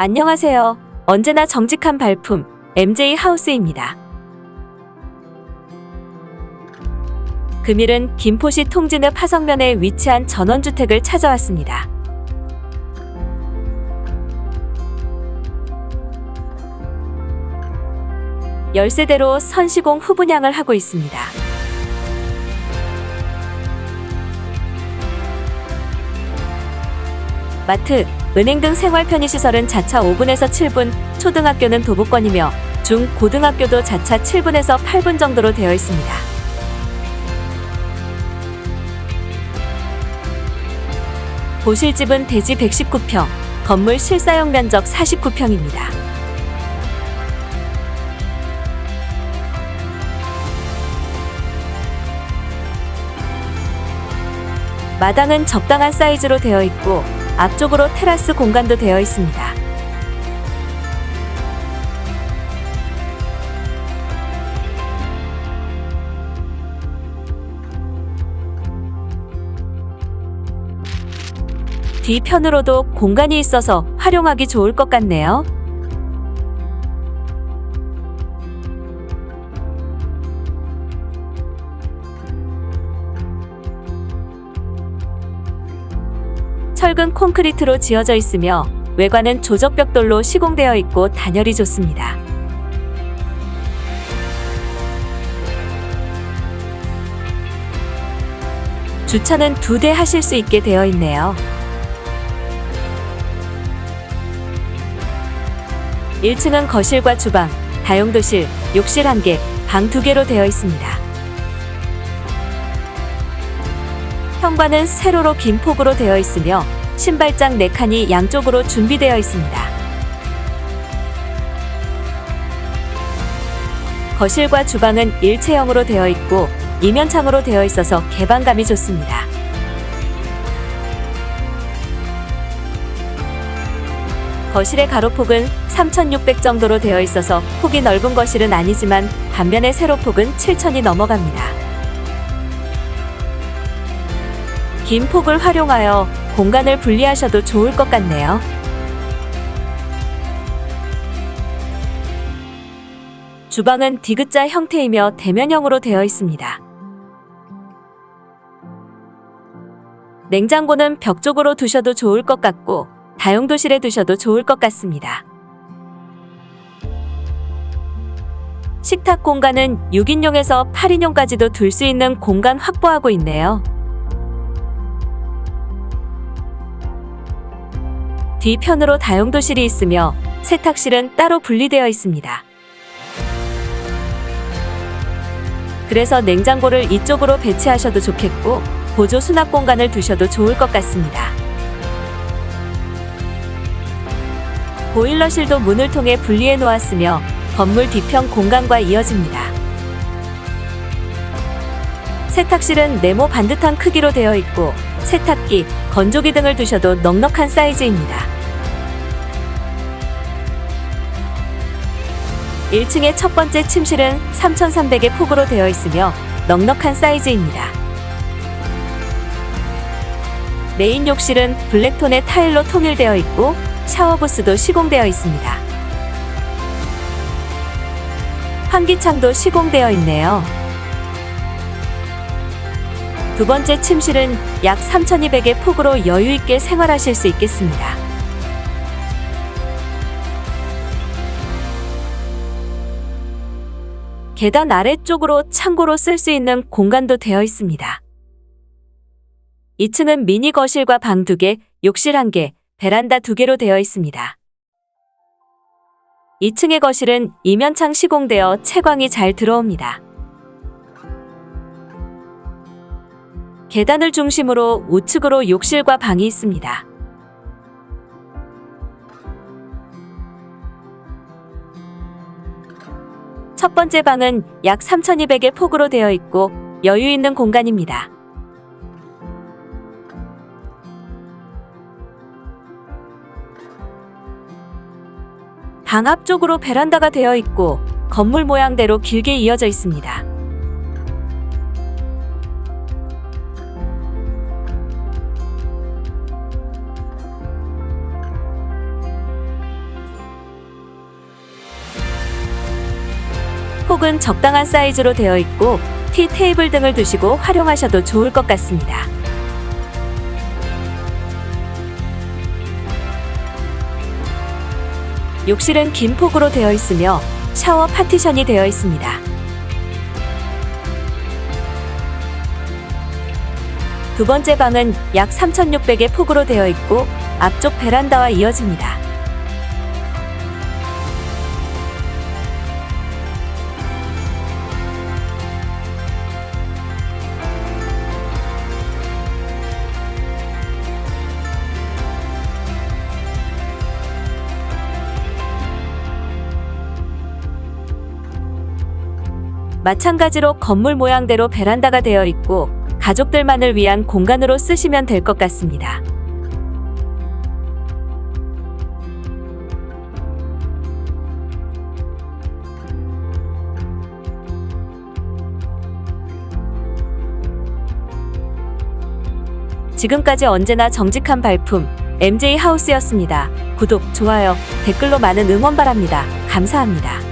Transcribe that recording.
안녕하세요. 언제나 정직한 발품 MJ 하우스입니다. 금일은 김포시 통진읍 하성면에 위치한 전원주택을 찾아왔습니다. 열세대로 선시공 후분양을 하고 있습니다. 마트, 은행 등 생활 편의시설은 자차 5분에서 7분, 초등학교는 도보권이며 중, 고등학교도 자차 7분에서 8분 정도로 되어 있습니다. 보실집은 대지 119평, 건물 실사용 면적 49평입니다. 마당은 적당한 사이즈로 되어 있고 앞쪽으로 테라스 공간도 되어 있습니다. 뒤편으로도 공간이 있어서 활용하기 좋을 것 같네요. 철근 콘크리트로 지어져 있으며 외관은 조적벽돌로 시공되어 있고 단열이 좋습니다. 주차는 두 대 하실 수 있게 되어 있네요. 1층은 거실과 주방, 다용도실, 욕실 1개, 방 2개로 되어 있습니다. 현관은 세로로 긴 폭으로 되어 있으며 신발장 4칸이 양쪽으로 준비되어 있습니다. 거실과 주방은 일체형으로 되어 있고 이면창으로 되어 있어서 개방감이 좋습니다. 거실의 가로폭은 3,600 정도로 되어 있어서 폭이 넓은 거실은 아니지만 반면에 세로폭은 7,000이 넘어갑니다. 긴 폭을 활용하여 공간을 분리하셔도 좋을 것 같네요. 주방은 디귿자 형태이며 대면형으로 되어 있습니다. 냉장고는 벽 쪽으로 두셔도 좋을 것 같고 다용도실에 두셔도 좋을 것 같습니다. 식탁 공간은 6인용에서 8인용까지도 둘 수 있는 공간 확보하고 있네요. 뒤편으로 다용도실이 있으며 세탁실은 따로 분리되어 있습니다. 그래서 냉장고를 이쪽으로 배치하셔도 좋겠고 보조 수납 공간을 두셔도 좋을 것 같습니다. 보일러실도 문을 통해 분리해 놓았으며 건물 뒤편 공간과 이어집니다. 세탁실은 네모 반듯한 크기로 되어 있고 세탁기, 건조기 등을 두셔도 넉넉한 사이즈입니다. 1층의 첫 번째 침실은 3,300의 폭으로 되어 있으며 넉넉한 사이즈입니다. 메인 욕실은 블랙톤의 타일로 통일되어 있고 샤워부스도 시공되어 있습니다. 환기창도 시공되어 있네요. 두 번째 침실은 약 3,200의 폭으로 여유 있게 생활하실 수 있겠습니다. 계단 아래쪽으로 창고로 쓸 수 있는 공간도 되어 있습니다. 2층은 미니 거실과 방 2개, 욕실 1개, 베란다 2개로 되어 있습니다. 2층의 거실은 이면창 시공되어 채광이 잘 들어옵니다. 계단을 중심으로 우측으로 욕실과 방이 있습니다. 첫 번째 방은 약 3,200의 폭으로 되어 있고 여유 있는 공간입니다. 방 앞쪽으로 베란다가 되어 있고 건물 모양대로 길게 이어져 있습니다. 혹은 적당한 사이즈로 되어 있고 티 테이블 등을 두시고 활용하셔도 좋을 것 같습니다. 욕실은 긴 폭으로 되어 있으며 샤워 파티션이 되어 있습니다. 두 번째 방은 약 3,600의 폭으로 되어 있고 앞쪽 베란다와 이어집니다. 마찬가지로 건물 모양대로 베란다가 되어 있고 가족들만을 위한 공간으로 쓰시면 될 것 같습니다. 지금까지 언제나 정직한 발품 MJ 하우스였습니다. 구독, 좋아요, 댓글로 많은 응원 바랍니다. 감사합니다.